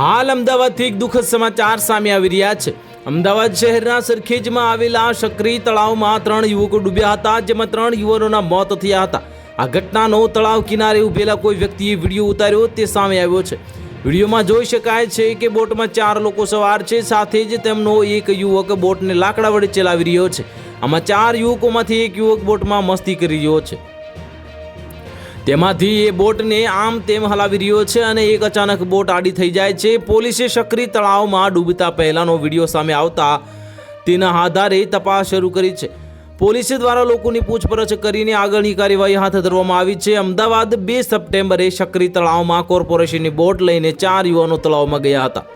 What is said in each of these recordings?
હાલ અમદાવાદથી એક દુઃખદ સમાચાર સામે આવી રહ્યા છે. અમદાવાદ શહેરના સરખેજમાં આવેલા શકરી તળાવમાં ત્રણ યુવકો ડૂબ્યા હતા, જેમાં ત્રણ યુવાનોના મોત થયા હતા. આ ઘટનાનો તળાવ કિનારે ઉભેલા કોઈ વ્યક્તિએ વીડિયો ઉતાર્યો તે સામે આવ્યો છે. વિડીયોમાં જોઈ શકાય છે કે બોટમાં ચાર લોકો સવાર છે, સાથે જ તેમનો એક યુવક બોટને લાકડા વડે ચલાવી રહ્યો છે. આમાં ચાર યુવકોમાંથી એક યુવક બોટમાં મસ્તી કરી રહ્યો છે. તેમાંથી એ બોટને આમ તેમ હલાવી રહ્યો છે અને એક અચાનક બોટ આડી થઈ જાય છે. પોલીસે સક્રિય તળાવમાં ડૂબતા પહેલાનો વીડિયો સામે આવતા તેના આધારે તપાસ શરૂ કરી છે. પોલીસે દ્વારા લોકોની પૂછપરછ કરીને આગળની કાર્યવાહી હાથ ધરવામાં આવી છે. અમદાવાદ બે સપ્ટેમ્બરે શકરી તળાવમાં કોર્પોરેશનની બોટ લઈને ચાર યુવાનો તળાવમાં ગયા હતા.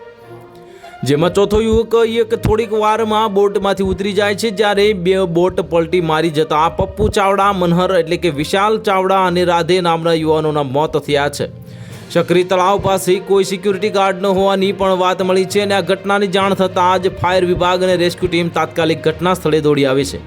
જેમાં ચોથો યુવક એક થોડીક વારમાં બોટમાંથી ઉતરી જાય છે જ્યારે બે બોટ પલટી મારી જતા પપ્પુ ચાવડા, મનહર એટલે કે વિશાલ ચાવડા અને રાધે નામના યુવાનોના મોત થયા છે. ચક્રી તળાવ પાસે કોઈ સિક્યુરિટી ગાર્ડ ન હોવાની પણ વાત મળી છે અને આ ઘટનાની જાણ થતાં જ ફાયર વિભાગ અને રેસ્ક્યુ ટીમ તાત્કાલિક ઘટના સ્થળે દોડી આવી છે.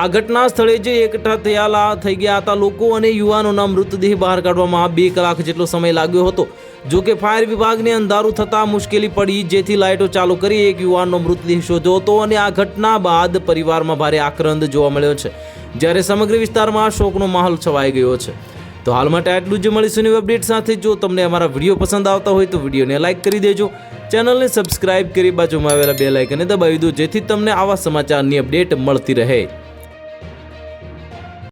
આ ઘટના સ્થળે જે એકઠા થયેલા થઈ ગયા હતા, લોકો અને યુવાનોના મૃતદેહ બહાર કાઢવામાં બે કલાક જેટલો સમય લાગ્યો હતો. જો કે ફાયર વિભાગને અંધારું થતાં મુશ્કેલી પડી, જેથી લાઇટો ચાલુ કરી એક યુવાનનો મૃતદેહ શોધ્યો હતો અને આ ઘટના બાદ પરિવારમાં ભારે આક્રંદ જોવા મળ્યો છે. જ્યારે સમગ્ર વિસ્તારમાં શોકનો માહોલ છવાઈ ગયો છે. તો હાલ માટે આટલું જ મળીશું નવી અપડેટ સાથે. જો તમને અમારા વીડિયો પસંદ આવતા હોય તો વિડીયોને લાઇક કરી દેજો. ચેનલને સબસ્ક્રાઇબ કરી બાજુમાં આવેલા બે લાઇકને દબાવી દો, જેથી તમને આવા સમાચારની અપડેટ મળતી રહે.